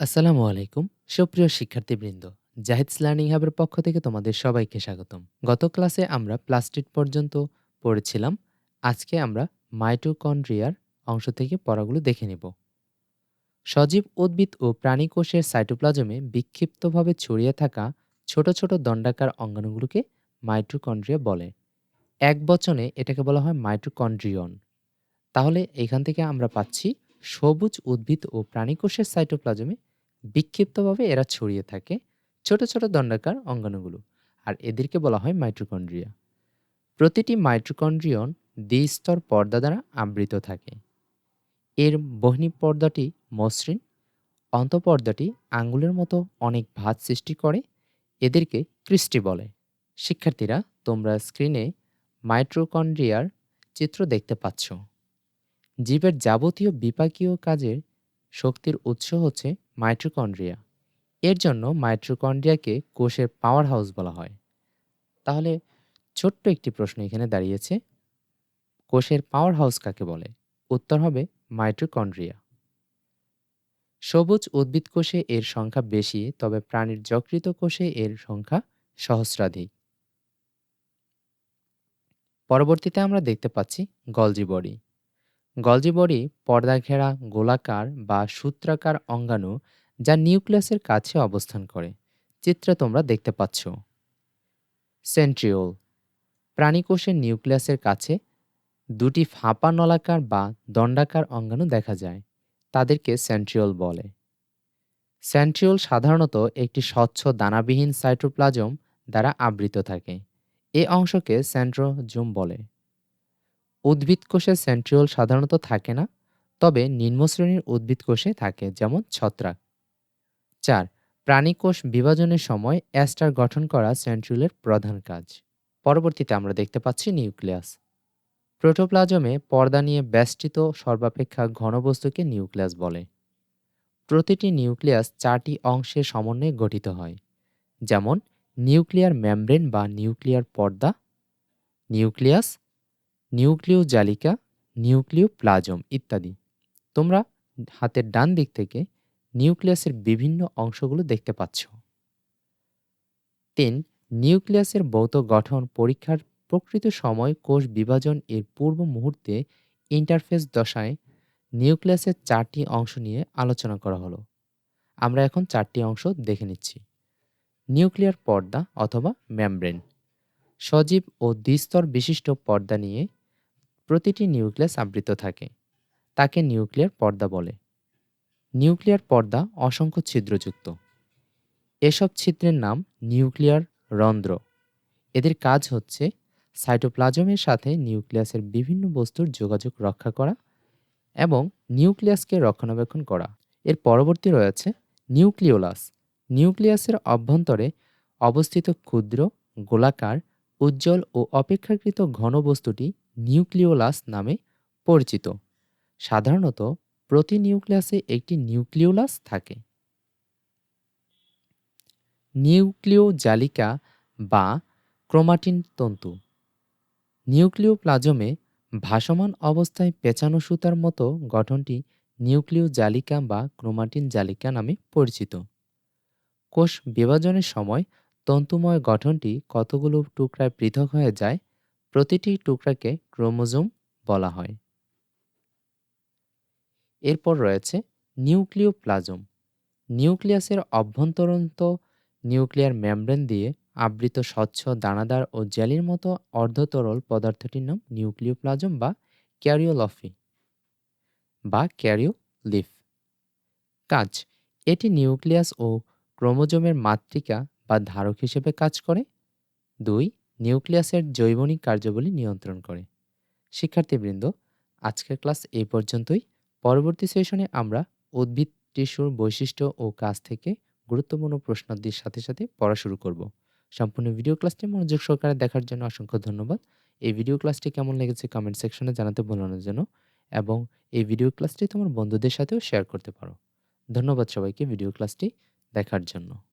আসসালামু আলাইকুম, সুপ্রিয় শিক্ষার্থীবৃন্দ। জাহিদস লার্নিং হাবের পক্ষ থেকে তোমাদের সবাইকে স্বাগতম। গত ক্লাসে আমরা প্লাস্টিক পর্যন্ত পড়েছিলাম। আজকে আমরা মাইটোকন্ড্রিয়ার অংশ থেকে পড়াগুলো দেখে নেব। সজীব উদ্ভিদ ও প্রাণী কোষের সাইটোপ্লাজমে বিক্ষিপ্তভাবে ছড়িয়ে থাকা ছোট ছোট দণ্ডাকার অঙ্গাণুগুলোকে মাইটোকন্ড্রিয়া বলে। এক বচনে এটাকে বলা হয় মাইটোকন্ড্রিয়ন। তাহলে এখান থেকে আমরা পাচ্ছি সবুজ উদ্ভিদ ও প্রাণী কোষের সাইটোপ্লাজমে বিক্ষিপ্তভাবে এরা ছড়িয়ে থাকে ছোট ছোট দণ্ডাকার অঙ্গাণুগুলো, আর এদেরকে বলা হয় মাইট্রোকন্ড্রিয়া প্রতিটি মাইট্রোকন্ড্রিয়ন দ্বিস্তর পর্দা দ্বারা আবৃত থাকে। এর বহনি পর্দাটি মসৃণ, অন্তঃপর্দাটি আঙ্গুলের মতো অনেক ভাত সৃষ্টি করে, এদেরকে কৃষ্টি বলে। শিক্ষার্থীরা, তোমরা স্ক্রিনে মাইট্রোকন্ড্রিয়ার চিত্র দেখতে পাচ্ছ। জীবের যাবতীয় বিপাকীয় কাজের শক্তির উৎস হচ্ছে মাইট্রোকন্ড্রিয়া এর জন্য মাইট্রোকন্ড্রিয়াকে কোষের পাওয়ার হাউস বলা হয়। তাহলে ছোট্ট একটি প্রশ্ন এখানে দাঁড়িয়েছে। কোষের পাওয়ার হাউস কাকে বলে? উত্তর হবে মাইট্রোকন্ড্রিয়া সবুজ উদ্ভিদ কোষে এর সংখ্যা বেশি, তবে প্রাণীর যকৃত কোষে এর সংখ্যা সহস্রাধিক। পরবর্তীতে আমরা দেখতে পাচ্ছি গলজি বডি। গলজি বডি, পর্দা ঘেরা, গোলাকার বা সূত্রাকার অঙ্গাণু যা নিউক্লিয়াসের কাছে অবস্থান করে। চিত্রে তোমরা দেখতে পাচ্ছ। সেন্ট্রিওল, প্রাণীকোষের নিউক্লিয়াসের কাছে দুটি ফাঁপা নলাকার বা দণ্ডাকার অঙ্গাণু দেখা যায়, তাদেরকে সেন্ট্রিওল বলে। সেন্ট্রিওল সাধারণত একটি স্বচ্ছ দানাবিহীন সাইটোপ্লাজম দ্বারা আবৃত থাকে। এ অংশকে সেন্ট্রোজোম বলে। উদ্ভিদ কোষে সেন্ট্রিওল সাধারণত থাকে না, তবে নিম্নশ্রেণীর উদ্ভিদ কোষে থাকে, যেমন ছত্রাক। চার, প্রাণীকোষ বিভাজনের সময় অ্যাস্টার গঠন করা সেন্ট্রিওলের প্রধান কাজ। পরবর্তীতে আমরা দেখতে পাচ্ছি নিউক্লিয়াস। প্রোটোপ্লাজমে পর্দা নিয়ে বেষ্টিত সর্বাপেক্ষা ঘনবস্তুকে নিউক্লিয়াস বলে। প্রতিটি নিউক্লিয়াস চারটি অংশের সমন্বয়ে গঠিত হয়, যেমন নিউক্লিয়ার মেমব্রেন বা নিউক্লিয়ার পর্দা, নিউক্লিয়াস নিউক্লিয় জালিকা নিউক্লিয় প্লাজম ইত্যাদি। তোমরা হাতের ডান দিক থেকে নিউক্লিয়াসের বিভিন্ন অংশগুলো দেখতে পাচ্ছ। তিন, নিউক্লিয়াসের ভৌত গঠন পরীক্ষার প্রকৃত সময় কোষ বিভাজন এর পূর্ব মুহূর্তে ইন্টারফেস দশায় নিউক্লিয়াসের চারটি অংশ নিয়ে আলোচনা করা হলো। আমরা এখন চারটি অংশ দেখে নিচ্ছি। নিউক্লিয়ার পর্দা অথবা ম্যামব্রেন সজীব ও দ্বিস্তর বিশিষ্ট পর্দা নিয়ে প্রতিটি নিউক্লিয়াস আবৃত থাকে। তাকে নিউক্লিয়ার পর্দা বলে। নিউক্লিয়ার পর্দা অসংখ্য ছিদ্রযুক্ত। এসব ছিদ্রের নাম নিউক্লিয়ার রন্ধ্র। এদের কাজ হচ্ছে সাইটোপ্লাজমের সাথে নিউক্লিয়াসের বিভিন্ন বস্তুর যোগাযোগ রক্ষা করা এবং নিউক্লিয়াসকে রক্ষণাবেক্ষণ করা। এর পরবর্তী রয়েছে নিউক্লিওলাস। নিউক্লিয়াসের অভ্যন্তরে অবস্থিত ক্ষুদ্র, গোলাকার, উজ্জ্বল ও অপেক্ষাকৃত ঘন বস্তুটি নিউক্লিওলাস নামে পরিচিত। সাধারণত প্রতি নিউক্লিয়াসে একটি নিউক্লিওলাস থাকে। নিউক্লিও জালিকা বা ক্রোমাটিন তন্তু। নিউক্লিও প্লাজমে ভাসমান অবস্থায় পেঁচানো সুতার মতো গঠনটি নিউক্লিও জালিকা বা ক্রোমাটিন জালিকা নামে পরিচিত। কোষ বিভাজনের সময় তন্তুময় গঠনটি কতগুলো টুকরায় পৃথক হয়ে যায় প্রতিটি টুকরাকে ক্রোমোজোম বলা হয়। এরপর রয়েছে নিউক্লিওপ্লাজম। নিউক্লিয়াসের অভ্যন্তরন্ত নিউক্লিয়ার মেমব্রেন দিয়ে আবৃত স্বচ্ছ দানাদার ও জেলির মতো অর্ধতরল পদার্থটির নাম নিউক্লিওপ্লাজম বা ক্যারিওলফি বা ক্যারিওলিফ। কাজ, এটি নিউক্লিয়াস ও ক্রোমোজোমের মাতৃকা বা ধারক হিসেবে কাজ করে। দুই নিউক্লিয়াসের জৈবনিক কার্যাবলী নিয়ন্ত্রণ করে। শিক্ষার্থীবৃন্দ, আজকের ক্লাস এই পর্যন্তই। পরবর্তী সেশনে আমরা উদ্ভিদ, টিস্যুর বৈশিষ্ট্য ও কাজ থেকে গুরুত্বপূর্ণ প্রশ্নাদির সাথে সাথে পড়া শুরু করব। সম্পূর্ণ ভিডিও ক্লাসটি মনোযোগ সহকারে দেখার জন্য অসংখ্য ধন্যবাদ। এই ভিডিও ক্লাসটি কেমন লেগেছে কমেন্ট সেকশনে জানাতে ভুলানোর জন্য এবং এই ভিডিও ক্লাসটি তোমার বন্ধুদের সাথেও শেয়ার করতে পারো। ধন্যবাদ সবাইকে ভিডিও ক্লাসটি দেখার জন্য।